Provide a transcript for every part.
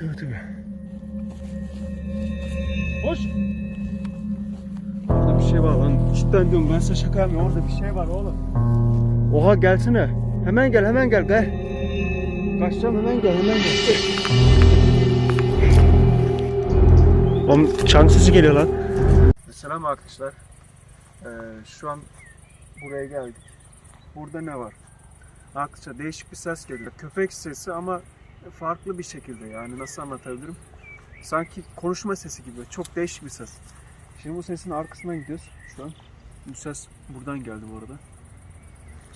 Tövbe tövbe. Hoş. Orada bir şey var lan. Cidden diyorum ben size şaka yapmıyorum. Orada bir şey var oğlum. Oha gelsene. Hemen gel hemen gel gel. Kaçacağım hemen gel hemen gel. Oğlum çan sesi geliyor lan. Selam arkadaşlar. Ee, şu an buraya geldik. Burada ne var? Arkadaşlar değişik bir ses geliyor. Köpek sesi ama farklı bir şekilde yani nasıl anlatabilirim? Sanki konuşma sesi gibi. Çok değişik bir ses. Şimdi bu sesin arkasından gidiyoruz şu an. Bu ses buradan geldi bu arada.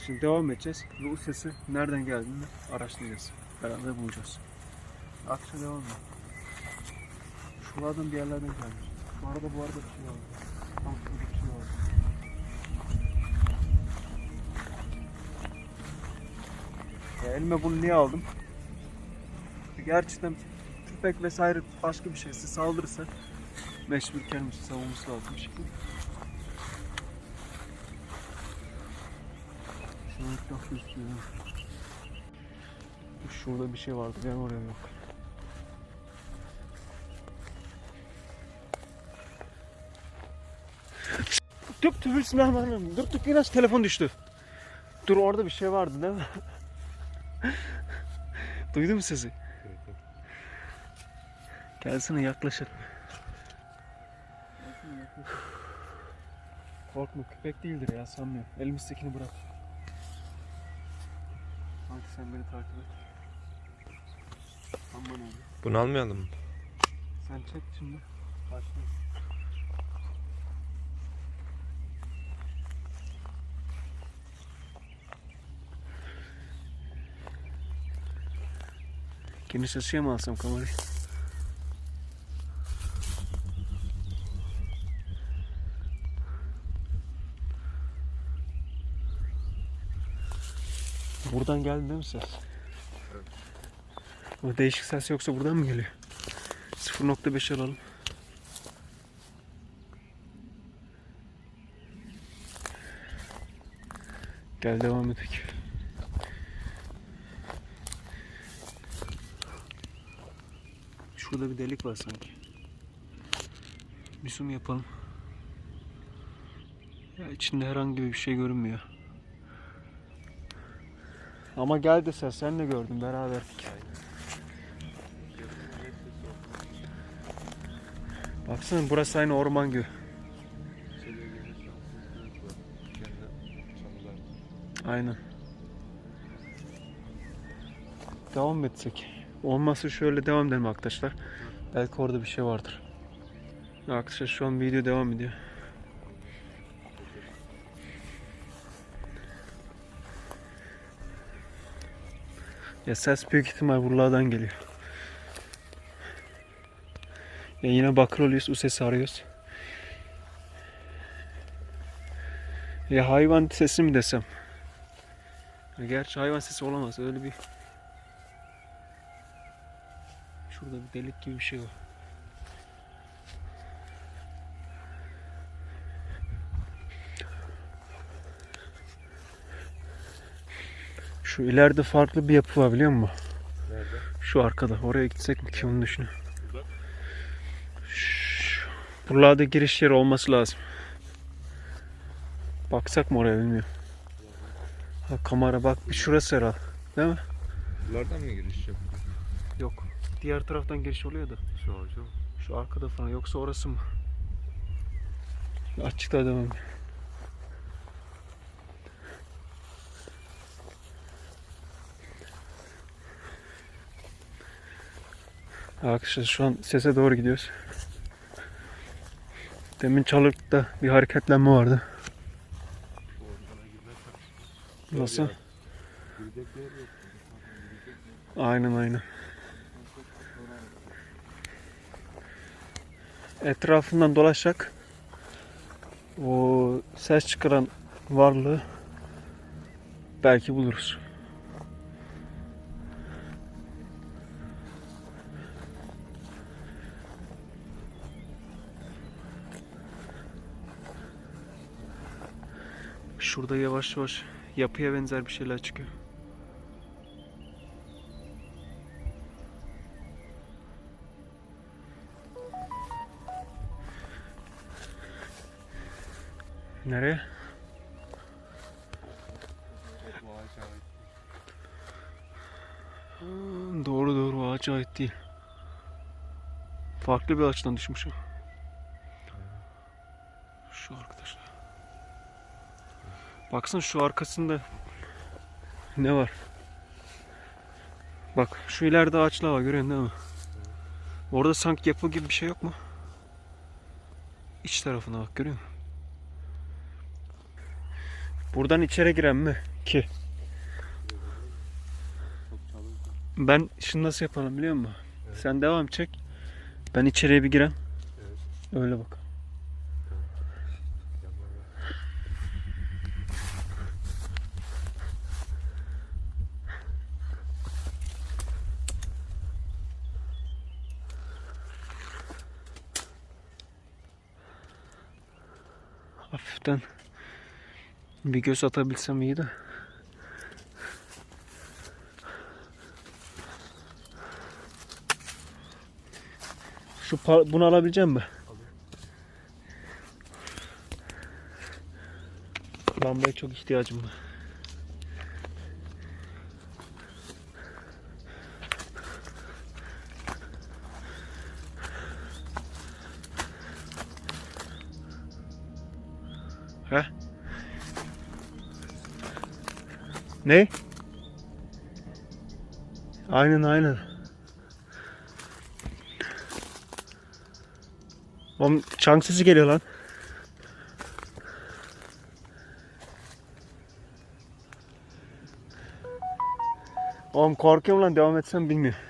Şimdi devam edeceğiz ve bu sesi nereden geldiğini araştıracağız. Beraber bulacağız. Akşam devam edelim. Şuralardan bir yerlerden gelmiş. Bu arada bu arada bir şey var. Tam şey elime bunu niye aldım? Gerçekten köpek vesaire başka bir şeyse saldırırsa mecbur kendimizi savunması lazım şekilde. Şu an etraf gözüküyor. Şurada bir şey vardı ben oraya yok. Tüp tüp bismillahirrahmanirrahim. Dur dur biraz telefon düştü. Dur orada bir şey vardı değil mi? Duydun mu sesi? Gelsene yaklaşır. Korkma köpek değildir ya sanmıyorum. Elimiztekini bırak. Hadi sen beni takip et. Aman abi. Bunu almayalım mı? Sen çek şimdi. Başla. Geniş açıya mı alsam kamerayı? Buradan geldi değil mi ses? O değişik ses yoksa buradan mı geliyor? 0.5 alalım. Gel devam edelim. Şurada bir delik var sanki. Bir zoom yapalım. Ya içinde herhangi bir şey görünmüyor. Ama geldi ses sen de gördün beraberdik. Baksana burası aynı orman gibi. Aynen. Devam etsek? Olmazsa şöyle devam edelim arkadaşlar. Belki orada bir şey vardır. Arkadaşlar şu an video devam ediyor. Ya ses büyük ihtimal buralardan geliyor. Ya yine bakır oluyoruz, o sesi arıyoruz. Ya hayvan sesi mi desem? Ya gerçi hayvan sesi olamaz. Öyle bir Şurada bir delik gibi bir şey var. Şu ileride farklı bir yapı var biliyor musun? Nerede? Şu arkada. Oraya gitsek mi ki onu düşünüyorum. Şu- Buralarda giriş yeri olması lazım. Baksak mı oraya bilmiyorum. Ha, kamera bak bir şurası herhalde. Değil mi? Buralardan mı giriş yapıyor? Yok. Diğer taraftan giriş oluyor da. Şu hocam. Şu arkada falan yoksa orası mı? Açıkta devam. Arkadaşlar şu an sese doğru gidiyoruz. Demin çalıkta bir hareketlenme vardı. Nasıl? Aynen aynen. Etrafından dolaşacak. O ses çıkaran varlığı belki buluruz. Şurada yavaş yavaş yapıya benzer bir şeyler çıkıyor. Nereye? Doğru doğru ağaç ait değil. Farklı bir ağaçtan düşmüş o. Baksana şu arkasında ne var? Bak şu ileride ağaçlar var görüyorsun değil mi? Orada sanki yapı gibi bir şey yok mu? İç tarafına bak görüyor musun? Buradan içeri giren mi ki? Ben şimdi nasıl yapalım biliyor musun? Sen devam çek. Ben içeriye bir girem. Öyle bak. Hafiften bir göz atabilsem iyi de. Şu bunu alabileceğim mi? Lambaya çok ihtiyacım var. Ne? Aynen aynen. Oğlum çank sesi geliyor lan. Oğlum korkuyorum lan devam etsem bilmiyorum.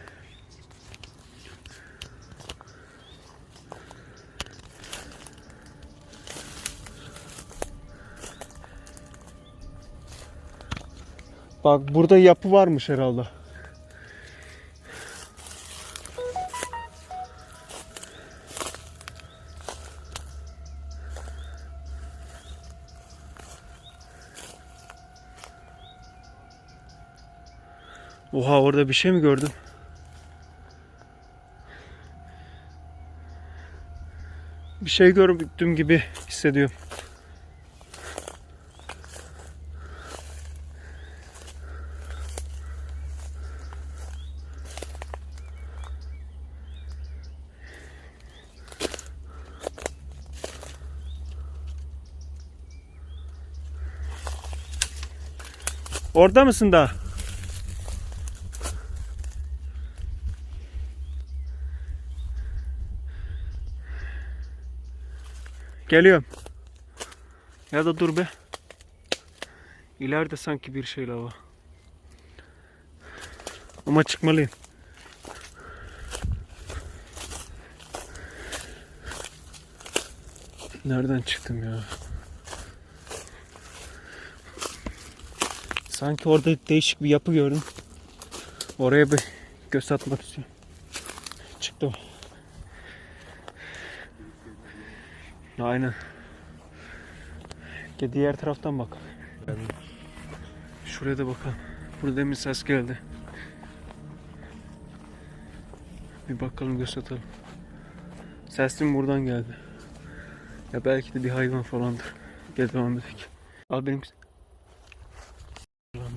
Bak burada yapı varmış herhalde. Oha orada bir şey mi gördüm? Bir şey gördüm gibi hissediyorum. Orada mısın daha? Geliyorum. Ya da dur be. İleride sanki bir şeyler var. Ama çıkmalıyım. Nereden çıktım ya? Sanki orada değişik bir yapı gördüm. Oraya bir göz atmak istiyorum. Çıktı o. Aynen. Gel diğer taraftan bak. Şuraya da bakalım. Burada demin ses geldi. Bir bakalım göz atalım. Sesin buradan geldi. Ya belki de bir hayvan falandır. Gel devam edelim. Al benim.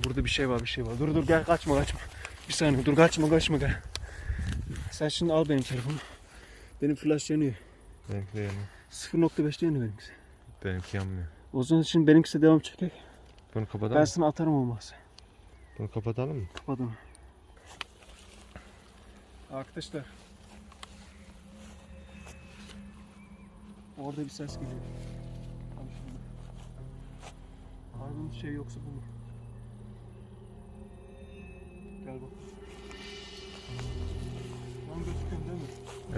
Burada bir şey var bir şey var. Dur dur gel kaçma kaçma. Bir saniye dur kaçma kaçma gel. Sen şimdi al benim telefonu. Benim flash yanıyor. benimki de yanıyor. 0.5'te yanıyor benimkisi. Benimki yanmıyor. O zaman şimdi benimkisi devam çekecek. Bunu kapatalım Ben mı? sana atarım olmaz. Bunu kapatalım mı? Kapadım. Arkadaşlar. Orada bir ses geliyor. Hayvan şey yoksa bunu.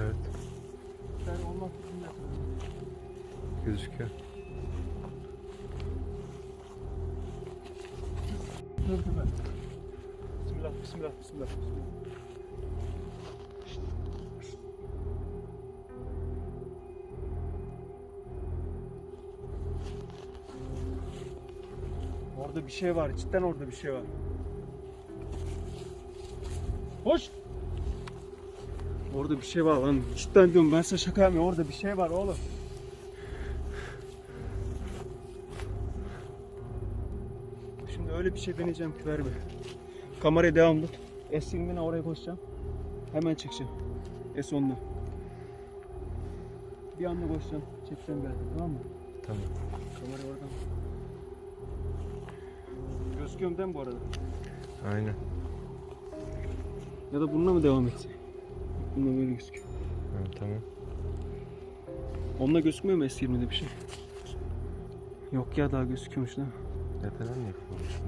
Evet. Ben yapıyorum. Gözüküyor. Dur dur ben. Bismillah, bismillah, bismillah. bismillah. Orada bir şey var. Cidden orada bir şey var. Hoş. Orada bir şey var lan. Cidden diyorum ben size şaka yapmıyorum. Orada bir şey var oğlum. öyle bir şey deneyeceğim ki ver be. Kameraya devam tut. S20'ne oraya koşacağım. Hemen çekeceğim. S10'la. Bir anda koşacağım. Çekeceğim ben. Tamam mı? Tamam. Kamera oradan. Değil mi bu arada? Aynen. Ya da bununla mı devam etsek? Bununla böyle gözüküyor. Ha, tamam. Onunla gözükmüyor mu S20'de bir şey? Yok ya daha gözüküyormuş da. Tepeden mi yapıyormuş?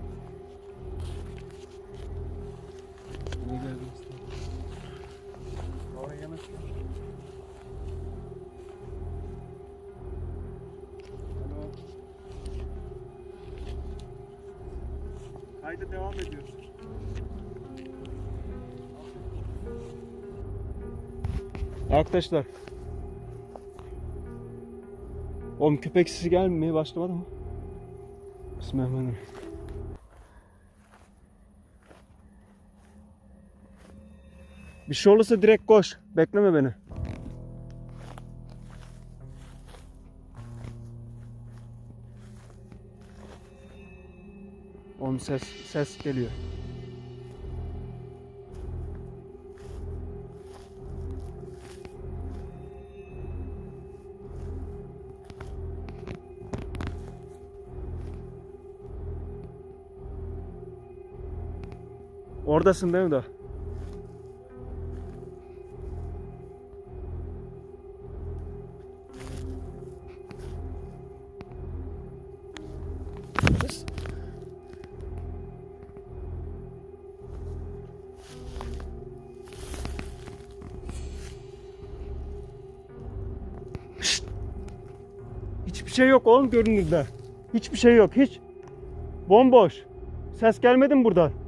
Ne geldi işte. Oraya. Alo. Kayda devam ediyoruz. Arkadaşlar. Oğlum köpek sesi gelmeye başlamadı mı? Bismillahirrahmanirrahim. Bir şey olursa direkt koş. Bekleme beni. Oğlum ses ses geliyor. Oradasın değil mi daha? Hiçbir şey yok oğlum görünürde. Hiçbir şey yok hiç. Bomboş. Ses gelmedi mi buradan?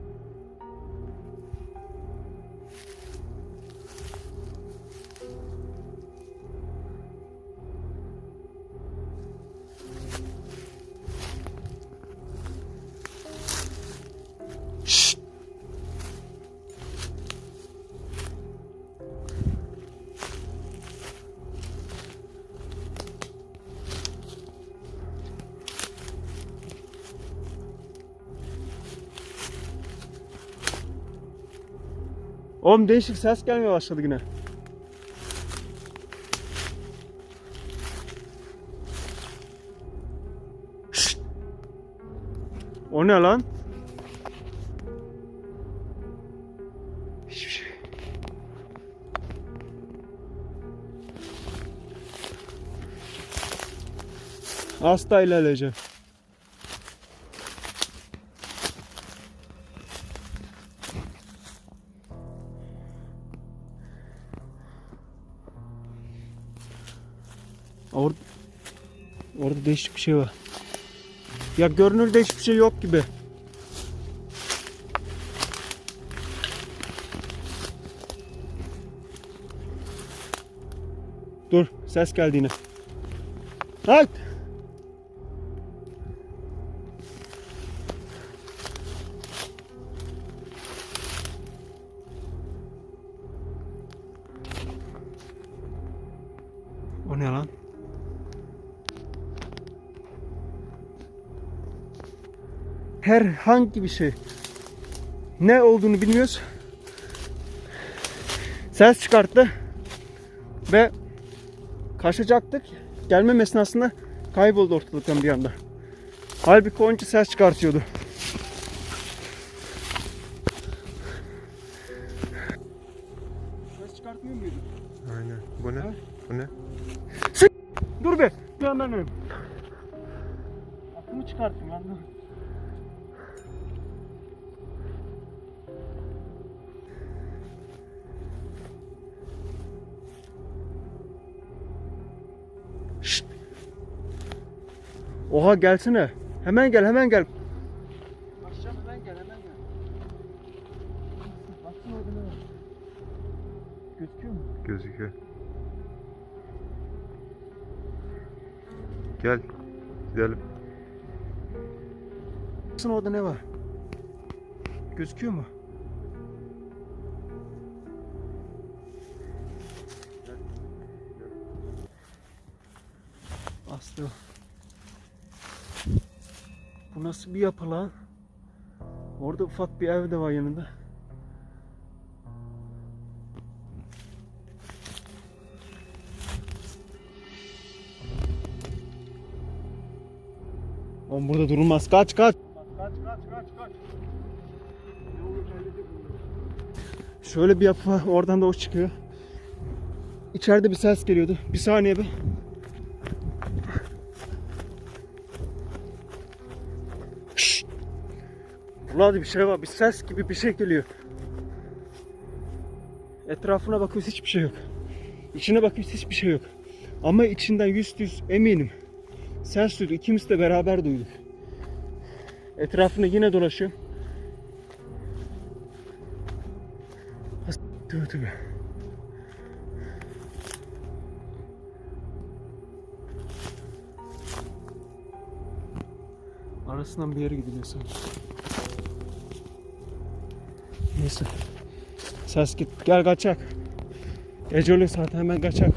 Oğlum değişik ses gelmeye başladı yine. Şşt! O ne lan? Şey. Hasta ilerleyeceğim. Değişik bir şey var. Ya görünür değişik bir şey yok gibi. Dur, ses geldi yine. Halt! Herhangi bir şey. Ne olduğunu bilmiyoruz. Ses çıkarttı. Ve kaçacaktık. Gelmem esnasında kayboldu ortalıktan bir anda. Halbuki onca ses çıkartıyordu. Ses çıkartmıyor muydu? Aynen. Bu ne? Ha? Bu ne? Dur be. Bir yandan. Aklımı çıkartayım lan. Oha gelsene. Hemen gel hemen gel. Başlayacağım hemen gel hemen gel. Baksana orada ne var? Gözüküyor mu? Gözüküyor. Gel. Gidelim. Baksana orada ne var? Gözüküyor mu? Aslı. Bu nasıl bir yapı lan? Orada ufak bir ev de var yanında. Oğlum burada durulmaz. Kaç kaç. Kaç kaç kaç kaç. Şöyle bir yapı var. Oradan da o çıkıyor. İçeride bir ses geliyordu. Bir saniye bir. Burada bir şey var. Bir ses gibi bir şey geliyor. Etrafına bakıyoruz hiçbir şey yok. İçine bakıyoruz hiçbir şey yok. Ama içinden yüz yüz eminim. Ses duyduk. İkimiz de beraber duyduk. Etrafında yine dolaşıyor. Tövbe tövbe. Arasından bir yere gidiliyor sanki. Neyse. Ses git. Gel kaçak. Oluyor zaten hemen kaçak.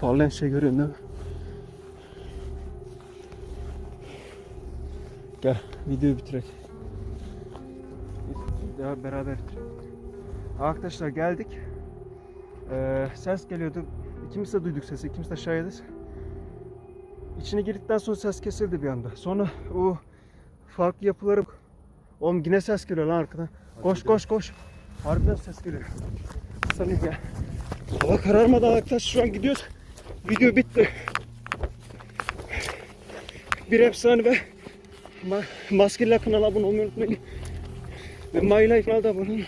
Parlayan şey görüyorsun değil mi? Gel videoyu bitirek. Daha beraber bitirelim. Arkadaşlar geldik. Ee, ses geliyordu. İkimiz de duyduk sesi. İkimiz de şahidiz. İçine girdikten sonra ses kesildi bir anda. Sonra o farklı yapıları... Oğlum yine ses geliyor lan arkadan. Koş koş koş. Harbiden ses geliyor. Sanayım ya. Hava kararmadı arkadaşlar şu an gidiyoruz. Video bitti. Bir efsane ve ma Maskeliler kanala abone olmayı unutmayın. Ve My Life kanalda abone olun.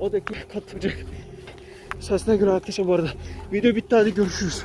O da katılacak. Sesine göre arkadaşlar bu arada. Video bitti hadi görüşürüz.